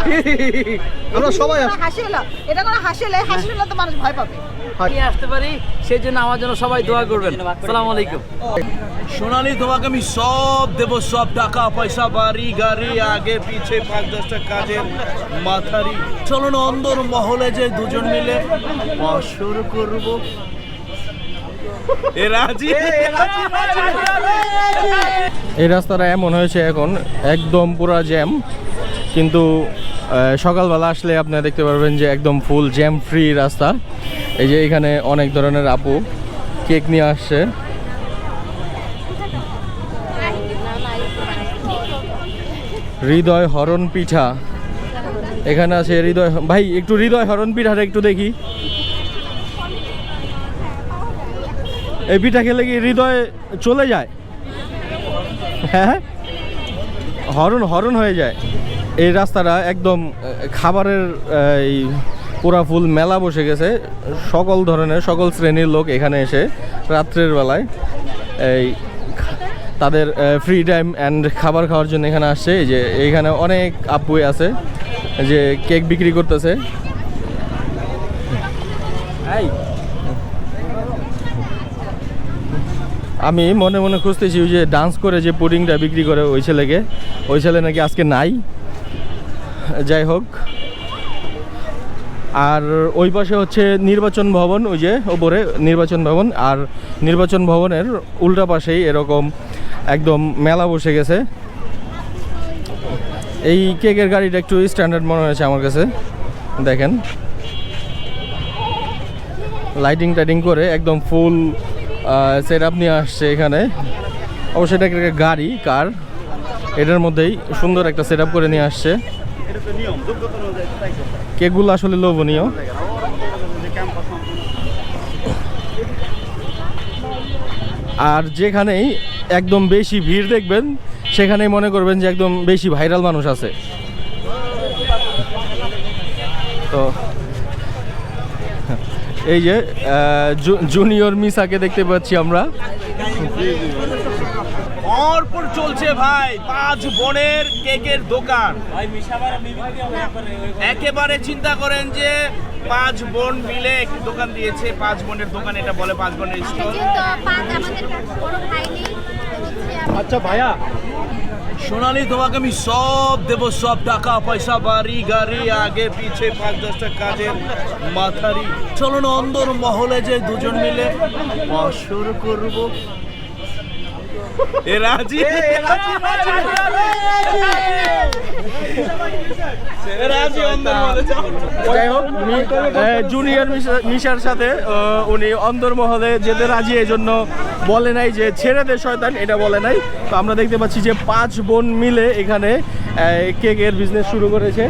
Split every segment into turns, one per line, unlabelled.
আমরা সবাই
হাসি হলো? এটা কোনো হাসি হলে হাসি হলে তো মানুষ ভয় পাবে।
নিয়ে আসতে পারি সেই জন্য আমার জন্য সবাই দোয়া করবেন। সালাম আলাইকুম।
সোনালি তোমাকে আমি সব দেবো সব টাকা পয়সা বাড়ি গাড়ি আগে পিছে পাঁচ দশটা কাজের মাথারি। চলো না অন্দর মহলে যে দুজন মিলে বাসর করব। এ
এই রাস্তাটা এমন হয়েছে এখন একদম পুরা জ্যাম কিন্তু সকালবেলা আসলে আপনারা দেখতে পারবেন যে একদম ফুল জ্যাম ফ্রি রাস্তা। এই যে এখানে অনেক ধরনের আপু কেক নিয়ে আসছে। হৃদয় হরণ পিঠা। এখানে আছে হৃদয় ভাই, একটু হৃদয় হরণ পিঠাটা একটু দেখি। এই পিঠা খেলে কি হৃদয় চলে যায়? হ্যাঁ। হরণ হরণ হয়ে যায়। এই রাস্তাটা একদম খাবারের এই পুরা ফুল মেলা বসে গেছে। সকল ধরনের সকল শ্রেণির লোক এখানে এসে রাত্রের বেলায় এই তাদের ফ্রি টাইম অ্যান্ড খাবার খাওয়ার জন্য এখানে আসছে। এই যে এইখানে অনেক আপুই আছে যে কেক বিক্রি করতেছে। আমি মনে মনে খুঁজতেছি ওই যে ডান্স করে যে পুডিংটা বিক্রি করে ওই ছেলেকে। ওই ছেলে নাকি আজকে নাই। যাই হোক। আর ওই পাশে হচ্ছে নির্বাচন ভবন, ওই যে ওপরে নির্বাচন ভবন। আর নির্বাচন ভবনের উল্টা পাশেই এরকম একদম মেলা বসে গেছে। এই কেকের গাড়িটা একটু স্ট্যান্ডার্ড মনে হয়েছে আমার কাছে। দেখেন। লাইটিং টাইটিং করে একদম ফুল সেট আপ নিয়ে আসছে এখানে। অবশ্যই এটা একটা গাড়ি কার এটার মধ্যেই সুন্দর একটা সেট করে নিয়ে আসছে। কেকগুলো আসলে লোভনীয়? আর যেখানেই একদম বেশি ভিড় দেখবেন সেখানেই মনে করবেন যে একদম বেশি ভাইরাল মানুষ আছে। তো এই যে জুনিয়র মিসাকে দেখতে পাচ্ছি আমরা।
চলছে ভাই পাঁচ বোনের কেকের দোকান। একেবারে চিন্তা করেন যে পাঁচ বোন মিলে একটি দোকান দিয়েছে পাঁচ বোনের দোকান এটা বলে পাঁচ বোনের স্টোর।
যেহেতু পাঁচ আমাদের বড় ভাই নেই হচ্ছে আমি
আচ্ছা ভাইয়া
সোনালি তোমাকে আমি সব দেবো সব টাকা পয়সা বাড়ি গাড়ি আগে পিছে পাঁচ দশটা কাজের মাথারি। চলো না অন্দর মহলে যে দুজন মিলে বাসর করব। এ রাজি? এ রাজি অন্দর মহলে চলো।
যাই হোক জুনিয়র মিশা- মিশার সাথে উনি অন্দরমহলে যেতে রাজি এই জন্য বলে নাই যে ছেড়ে দে শয়তান এটা বলে নাই। তো আমরা দেখতে পাচ্ছি যে পাঁচ বোন মিলে এখানে কেকের বিজনেস শুরু করেছে।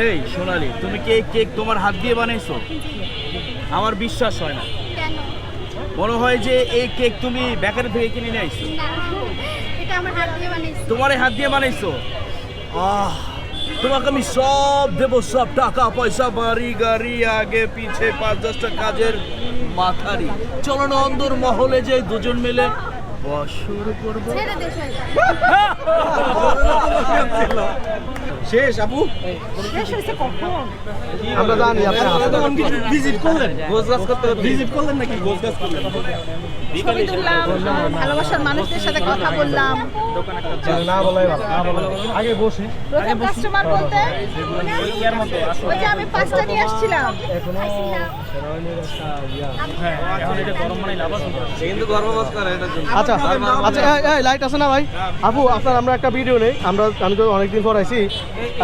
এই সোনালি তুমি কে কেক তোমার হাত দিয়ে বানাইছো? আমার বিশ্বাস হয় না। মনে হয় যে এই কেক তুমি বেকারি থেকে কিনে নিয়ে আইছো।
এটা আমার হাত দিয়ে বানিয়েছি
তোমার হাত দিয়ে বানাইছো? আহ তোমাকে আমি সব দেবো সব টাকা পয়সা বাড়ি গাড়ি আগে পিছে পাঁচ দশটা কাজের মাথারি। চলো না অন্দর মহলে যে দুজন মিলে বসর করব।
শয়তান।
শেষ আপু?
শেষ হয়েছে কখন?
আমরা জানি আপনার
ভিজিট করলেন। করতে ভিজিট করলেন নাকি? করলেন।
ছবি তুললাম ভালোবাসার মানুষদের সাথে কথা বললাম।
না বলাই ভালো না বলাই আগে বসে।
প্রথম কাস্টমার বলতে ওই যে আমি পাঁচটা নিয়ে আসছিলাম।
আচ্ছা আচ্ছা লাইট আছে না ভাই? আপু আপনার আমরা একটা ভিডিও নেই আমরা আমি তো অনেকদিন পর আইছি।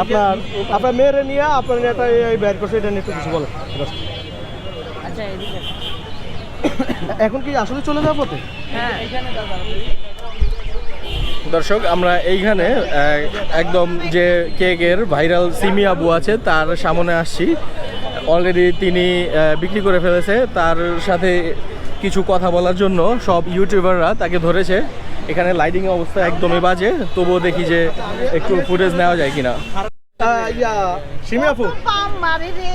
আপনার আপনার মেয়েরে নিয়ে আপনার একটা এই বের করছে এটা নিয়ে একটু কিছু বলেন। এখন কি আসলে চলে যাব পথে?
দর্শক আমরা এইখানে একদম যে কেকের ভাইরাল সিমি আবু আছে তার সামনে আসছি। অলরেডি তিনি বিক্রি করে ফেলেছে। তার সাথে কিছু কথা বলার জন্য সব ইউটিউবাররা তাকে ধরেছে। এখানে লাইটিং অবস্থা একদমই বাজে তবুও দেখি যে একটু ফুটেজ নেওয়া যায় কিনা।
আহ, ইয়া সিমি আপু
পাম মারে রে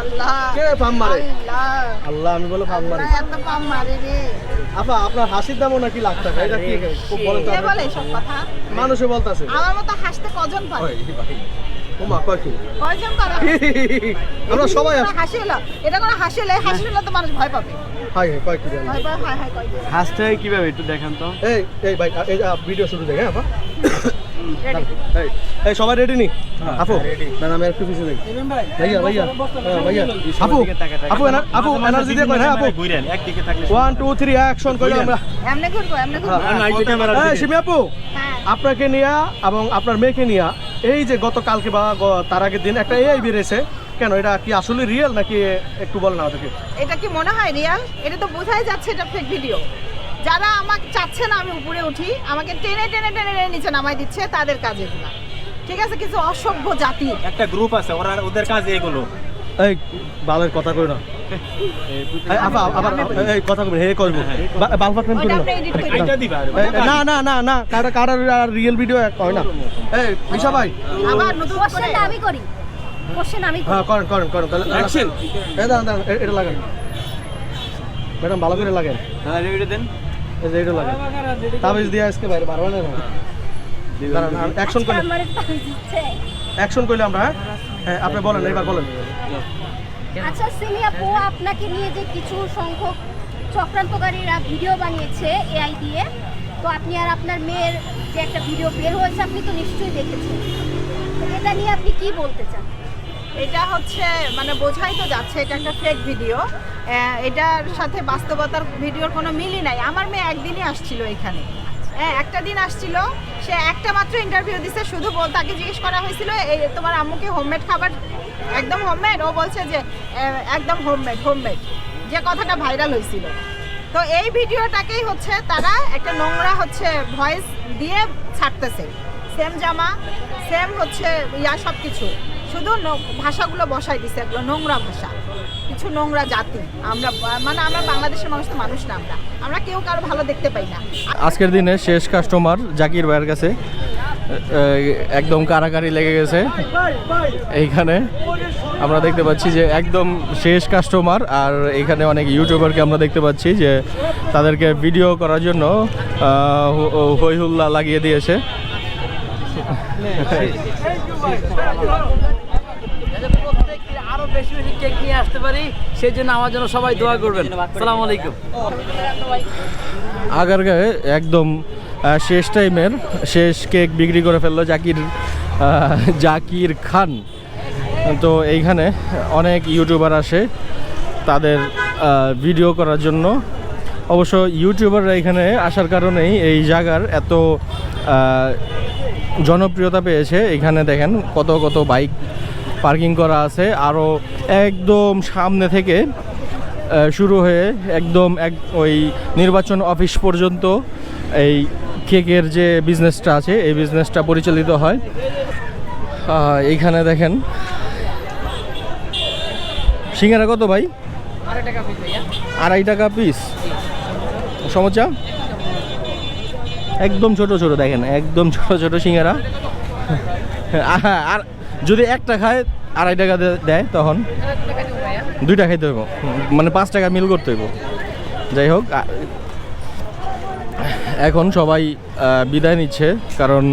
আল্লাহ।
কে পাম মারে?
আল্লাহ।
আল্লাহ আমি বলে ফার্ম
পাম মারে
আপা আপনার হাসির দামও নাকি লাখ টাকা এটা কি? বলেন মানুষে বলতেছে।
আমার মতো হাসতে কজন পারে?
ও মা কি
কয়জন কথা
আমরা সবাই আছি
হাসি হলো এটা কোনো হাসি হলে হাসি হলে তো মানুষ ভয় পাবে।
হাই হাই কয় কি জানি।
ভয় পাবে হাই হায় কয়।
হাসতে কীভাবে? একটু দেখান তো।
এই এই ভাই এই ভিডিও শুরু দেখে হ্যাঁ এই এই সবাই রেডি নি? আপু? না না আমি একটু পিছিয়ে দেখি ভাইয়া ভাইয়া হ্যাঁ, ভাইয়া। আপু আপু এনার- আপু এনার্জি দিয়ে কই হ্যাঁ আপু? ওয়ান টু থ্রি অ্যাকশন কইলে আমরা।
এমনি এমনি ঘুরবো।
এই সিমি আপু
হ্যাঁ।
আপনাকে নিয়ে এবং আপনার মেয়েকে নিয়ে এই যে গতকালকে বা তার আগের দিন একটা এআই বেরিয়েছে কেন এটা কি আসলে রিয়েল নাকি একটু বলেন আমাদেরকে?
এটা কি মনে হয় রিয়াল এটা তো বোঝাই যাচ্ছে এটা ফেক ভিডিও যারা আমাকে চাচ্ছে না আমি উপরে উঠি আমাকে টেনে টেনে টেনে টেনে নিচে নামাই দিচ্ছে তাদের কাজ এগুলা ঠিক আছে কিছু অসভ্য জাতি।
একটা গ্রুপ আছে ওরা ওদের কাজ এগুলো।
এই বালের কথা কই না। এই, আপা আবার এই কথা কই হে করব। বাল পাকড়াম করি না না না না রিয়েল ভিডিও হয় না। এই মিশা ভাই।
আবার নতুন করে।
আমি করি। কোশ্চেন আমি করি।
হ্যাঁ করেন করেন করেন তাহলে
অ্যাকশন
এই দাঁড়ান দাঁড়ান এটা লাগেন। ম্যাডাম ভালো করে লাগেন।
হ্যাঁ দেন।
অ্যাকশন
দিচ্ছে
অ্যাকশন করলে আমরা হ্যাঁ? হ্যাঁ আপনি বলেন এবার বলেন।
আচ্ছা সিমি আপু, আপনাকে নিয়ে যে কিছু সংখ্যক চক্রান্তকারীরা ভিডিও বানিয়েছে এআই দিয়ে, তো আপনি আর আপনার মেয়ের যে একটা ভিডিও বের হয়েছে, আপনি তো নিশ্চয়ই দেখেছেন। এটা নিয়ে আপনি কি বলতে চান?
এটা হচ্ছে মানে বোঝাই তো যাচ্ছে, এটা একটা ফেক ভিডিও এটার সাথে বাস্তবতার ভিডিওর কোনো মিলই নাই। আমার মেয়ে একদিনই আসছিল এখানে। হ্যাঁ একটা দিন আসছিল, সে একটা মাত্র ইন্টারভিউ দিছে, শুধু বল তাকে জিজ্ঞেস করা হয়েছিল, এই তোমার আম্মুকে হোমমেড খাবার, একদম হোমমেড ও বলছে যে একদম হোমমেড হোমমেড যে কথাটা ভাইরাল হয়েছিল। তো এই ভিডিওটাকেই হচ্ছে তারা একটা নোংরা হচ্ছে ভয়েস দিয়ে ছাড়তেছে। সেম জামা সেম হচ্ছে ইয়া সব কিছু শুধু ভাষাগুলো বসাই দিছে এগুলো নোংরা ভাষা। কিছু নোংরা জাতি। আমরা মানে আমরা বাংলাদেশের মানুষ তো মানুষ না আমরা। আমরা কেউ কারও ভালো দেখতে পাই না।
আজকের দিনে শেষ কাস্টমার জাকির ভাইয়ের কাছে একদম কারাকারি লেগে গেছে। এইখানে আমরা দেখতে পাচ্ছি যে একদম শেষ কাস্টমার আর এখানে অনেক ইউটিউবারকে আমরা দেখতে পাচ্ছি যে তাদেরকে ভিডিও করার জন্য আহ, হো- হই হুল্লা লাগিয়ে দিয়েছে।
কেক নিয়ে আসতে পারি সেই জন্য আমার জন্য সবাই দোয়া করবেন। সালাম আলাইকুম।
আগারগাঁয়ে একদম শেষ টাইমের শেষ কেক বিক্রি করে ফেলল জাকির জাকির খান। তো এইখানে অনেক ইউটিউবার আসে তাদের ভিডিও করার জন্য। অবশ্য ইউটিউবাররা এখানে আসার কারণেই এই জায়গার এত জনপ্রিয়তা পেয়েছে। এখানে দেখেন কত কত বাইক পার্কিং করা আছে। আরও একদম সামনে থেকে শুরু হয়ে একদম এক ওই নির্বাচন অফিস পর্যন্ত এই কেকের যে বিজনেসটা আছে এই বিজনেসটা পরিচালিত হয়। এইখানে দেখেন। সিঙ্গারা কত ভাই? আড়াই টাকা পিস সমস্যা একদম ছোট ছোট দেখেন একদম ছোট ছোট সিঙ্গারা। আহা, আর যদি একটা খায় আড়াই টাকা দেয় তখন দুইটা খাইতে হইব। মানে পাঁচ টাকা মিল করতে হইব। যাই হোক এখন সবাই বিদায় নিচ্ছে কারণ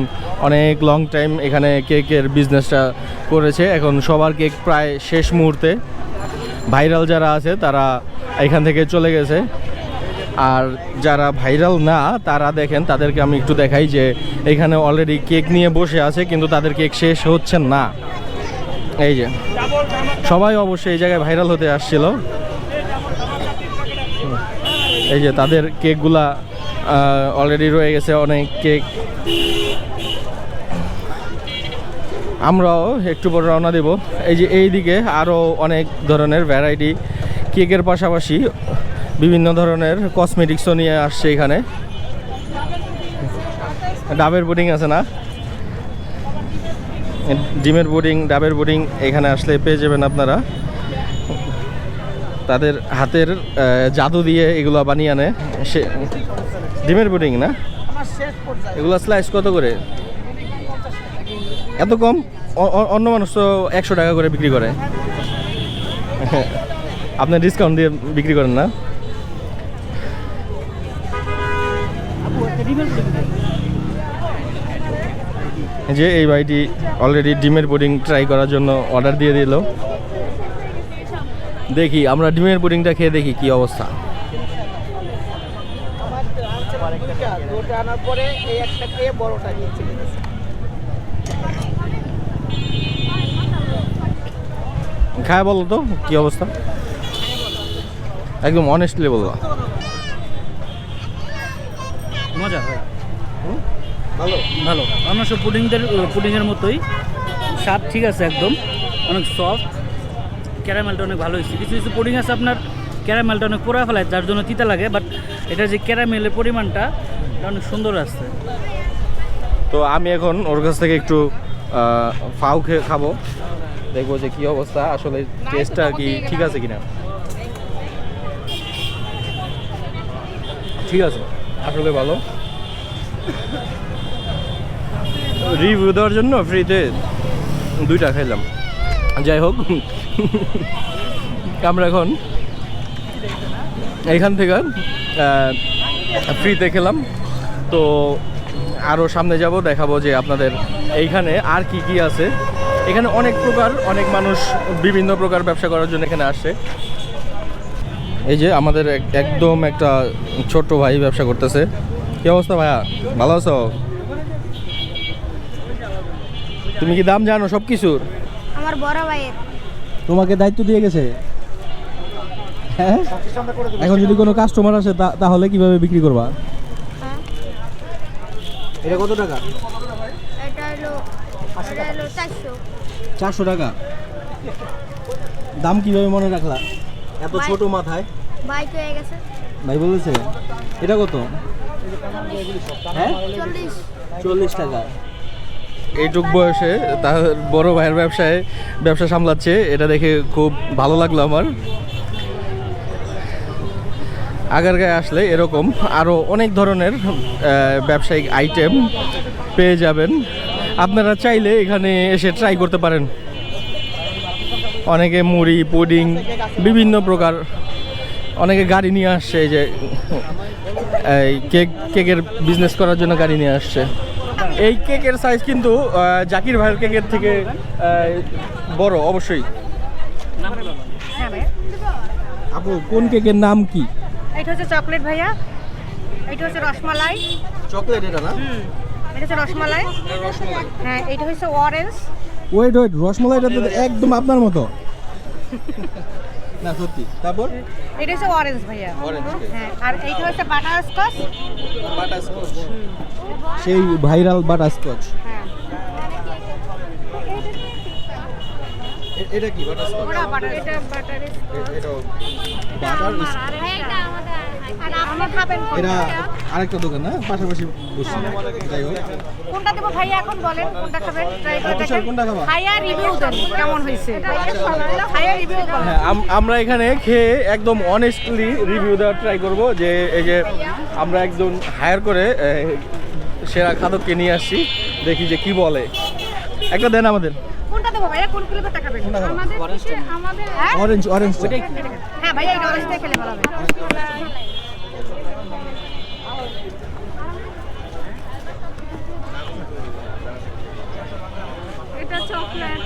অনেক লং টাইম এখানে কেকের বিজনেসটা করেছে। এখন সবার কেক প্রায় শেষ মুহূর্তে। ভাইরাল যারা আছে, তারা এখান থেকে চলে গেছে। আর যারা ভাইরাল না, তারা দেখেন, তাদেরকে আমি একটু দেখাই যে এখানে অলরেডি কেক নিয়ে বসে আছে, কিন্তু তাদের কেক শেষ হচ্ছে না। এই যে, সবাই অবশ্যই এই জায়গায় ভাইরাল হতে আসছিল। এই যে, তাদের কেকগুলা অলরেডি রয়ে গেছে অনেক কেক আমরাও একটু পর রওনা দেব। এই যে এই দিকে আরও অনেক ধরনের ভ্যারাইটি কেকের পাশাপাশি বিভিন্ন ধরনের কসমেটিক্সও নিয়ে আসছে এখানে। ডাবের বোর্ডিং আছে না? ডিমের বোর্ডিং ডাবের পুডিং এখানে আসলে পেয়ে যাবেন আপনারা। তাদের হাতের জাদু দিয়ে এগুলো বানিয়ে আনে। সে, ডিমের পুডিং না? এগুলো স্লাইস কত করে? এত কম? অন্য মানুষ তো একশো টাকা করে বিক্রি করে। আপনি ডিসকাউন্ট দিয়ে বিক্রি করেন না? যে এই ভাইটি অলরেডি ডিমের পুডিং ট্রাই করার জন্য অর্ডার দিয়ে দিল। দেখি, আমরা ডিমের পুডিংটা খেয়ে দেখি কি অবস্থা।
খেয়ে
বলো তো, কি অবস্থা? একদম অনেস্টলি বলল
মজা হয়। ভালো। ভালো। অন্য সব পুডিংদের পুডিংয়ের মতোই। স্বাদ ঠিক আছে একদম। অনেক সফট ক্যারামেলটা অনেক ভালো হয়েছে। কিছু কিছু পুডিং আছে আপনার ক্যারামেলটা অনেক পোড়া ফেলায় যার জন্য তিতা লাগে বাট এটা যে ক্যারামেলের পরিমাণটা অনেক সুন্দর আসছে
তো আমি এখন ওর কাছ থেকে একটু ফাউ খেয়ে খাব। দেখব যে কি অবস্থা আসলে টেস্টটা কি ঠিক আছে কিনা। ঠিক আছে। আসলে ভালো। রিভিউ দেওয়ার জন্য ফ্রিতে দুইটা খাইলাম। যাই হোক। আমরা এখন এইখান থেকে ফ্রিতে খেলাম। তো আরও সামনে যাব, দেখাবো যে আপনাদের এইখানে আর কি কি আছে। এখানে অনেক প্রকার, অনেক মানুষ বিভিন্ন প্রকার ব্যবসা করার জন্য এখানে আসে। এই যে আমাদের একদম একটা ছোট্ট ভাই ব্যবসা করতেছে। কি অবস্থা ভাইয়া? ভালো আছো? তুমি কি দাম জানো সব কিছুর
আমার বড় ভাইয়ের।
তোমাকে দায়িত্ব দিয়ে গেছে? হ্যাঁ? এখন যদি কোনো কাস্টমার আসে তাহলে কীভাবে বিক্রি করবা?
হ্যাঁ।
এটা কত টাকা?
এটা হলো এটা হলো চারশো।
চারশো টাকা। দাম কীভাবে মনে রাখলা? এত
ভাই-
ছোট মাথায়?
বাইক হয়ে গেছে?
ভাই বলেছে। এটা কত? হ্যাঁ?
চল্লিশ
টাকা। এইটুক বয়সে তার বড় ভাইয়ের ব্যবসায় ব্যবসা সামলাচ্ছে, এটা দেখে খুব ভালো লাগল আমার। আগারগাঁয়ে আসলে এরকম আরও অনেক ধরনের ব্যবসায়িক আইটেম পেয়ে যাবেন। আপনারা চাইলে এখানে এসে ট্রাই করতে পারেন। অনেকে মুড়ি, পুডিং, বিভিন্ন প্রকার অনেকে গাড়ি নিয়ে আসছে এই যে এই কেক কেকের বিজনেস করার জন্য গাড়ি নিয়ে আসছে। এই কেকের সাইজ কিন্তু জাকির ভাইয়ের কেকের থেকে বড় অবশ্যই। আপু কোন কেকের নাম কি?
এটা হচ্ছে চকলেট ভাইয়া। এটা হচ্ছে রসমালাই।
চকলেট এটা না?
এটা হচ্ছে রসমালাই। হ্যাঁ এটা হচ্ছে অরেঞ্জ
ওয়েট ওয়েট রসমালাইটা তো একদম আপনার মতো। না সত্যি। তারপর?
এটা হচ্ছে অরেঞ্জ ভাইয়া। হ্যাঁ আর এইটা হচ্ছে বাটার স্কচ
সেই ভাইরাল বাটারস্কচ
হ্যাঁ
এটা কি
বাটার এটা বাটার
এটা বাটার
কোনটা?
আরেকটা দোকান না পাশাপাশি বসছি যাই হোক।
কোনটা দেবো ভাইয়া এখন বলেন কোনটা খাবেন? ট্রাই করে
আচ্ছা,
দেখেন।
কোনটা?
ভাইয়া রিভিউ দেন কেমন হয়েছে? ভাইয়া রিভিউ দেন।
হ্যাঁ আমরা এখানে খেয়ে একদম অনেস্টলি রিভিউ দেওয়ার ট্রাই করব যে এই যে আমরা একজন হায়ার করে সেরা খাদককে নিয়ে আসছি। দেখি যে কি বলে। একটা দেন আমাদের।
কোনটা দেবো ভাইয়া? কোন ফ্লেভারটা খাবেন? আমাদের আমাদের হ্যাঁ
অরেঞ্জ অরেঞ্জ
হ্যাঁ ভাইয়া এটা অরেঞ্জটা খেলে ভালো হবে
এটা চকলেট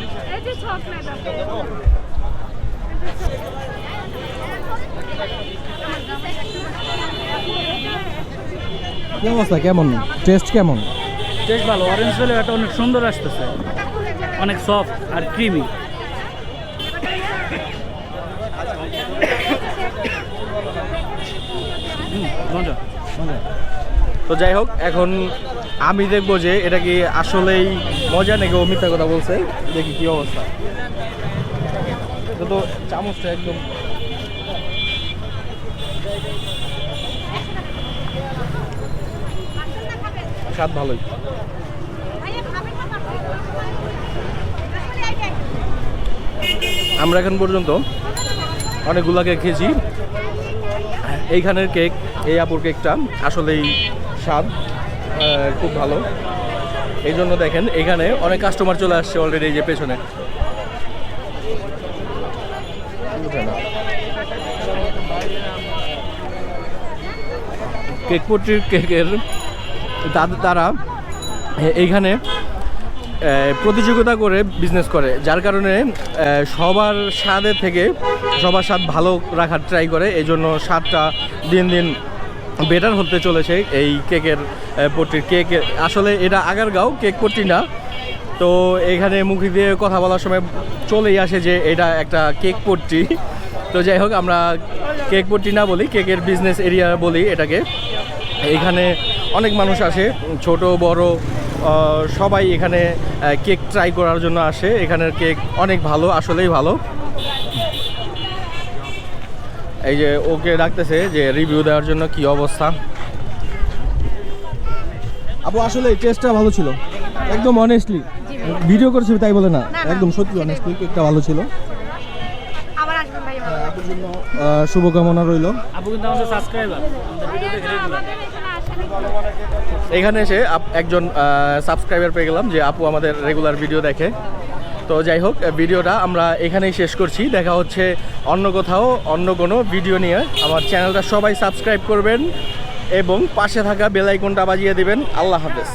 যে চকলেট আছে।
কি অবস্থা? কেমন? টেস্ট কেমন?
বেশ ভালো অরেঞ্জ ফ্লেভারটা অনেক সুন্দর আসতেছে। অনেক সফট আর ক্রিমি মজা।
তো যাই হোক এখন আমি দেখব যে এটা কি আসলেই মজা নাকি মিথ্যা কথা বলছে? দেখি কি অবস্থা। তো চামচটা একদম স্বাদ ভালোই। আমরা এখন পর্যন্ত অনেকগুলা কেক খেয়েছি। এইখানের কেক, এই আপুর কেকটা আসলেই স্বাদ। খুব ভালো। এই জন্য দেখেন, এখানে অনেক কাস্টমার চলে আসছে অলরেডি এই যে পেছনে। কেক পট্রির কেকের তারা এইখানে প্রতিযোগিতা করে বিজনেস করে, যার কারণে সবার স্বাদের থেকে সবার স্বাদ ভালো রাখার ট্রাই করে এই জন্য স্বাদটা দিন দিন বেটার হতে চলেছে এই কেকের পট্টির কেক। আসলে এটা আগারগাঁও, কেক পট্টি না। তো এখানে মুখে দিয়ে কথা বলার সময় চলেই আসে যে এটা একটা কেক পট্টি। তো যাই হোক, আমরা কেক পট্টি না বলি, কেকের বিজনেস এরিয়া বলি এটাকে। এখানে অনেক মানুষ আসে, ছোট, বড় সবাই এখানে কেক ট্রাই করার জন্য আসে। এখানের কেক অনেক ভালো, আসলেই ভালো। এই যে ওকে ডাকতেছে যে রিভিউ দেওয়ার জন্য কি অবস্থা?
আপু আসলে টেস্টটা ভালো ছিল। একদম অনেস্টলি ভিডিও করেছি তাই বলে না। একদম সত্যি অনেস্টলি কেকটা ভালো ছিল।
আবার আসবেন ভাই ভালো
জন্য শুভকামনা রইল।
এখানে এসে আপ- একজন সাবস্ক্রাইবার পেয়ে গেলাম যে আপু আমাদের রেগুলার ভিডিও দেখে। তো যাই হোক ভিডিওটা আমরা এখানেই শেষ করছি। দেখা হচ্ছে অন্য কোথাও, অন্য কোনো ভিডিও নিয়ে। আমার চ্যানেলটা সবাই সাবস্ক্রাইব করবেন এবং পাশে থাকা বেলাইকনটা বাজিয়ে দেবেন। আল্লাহ হাফেজ।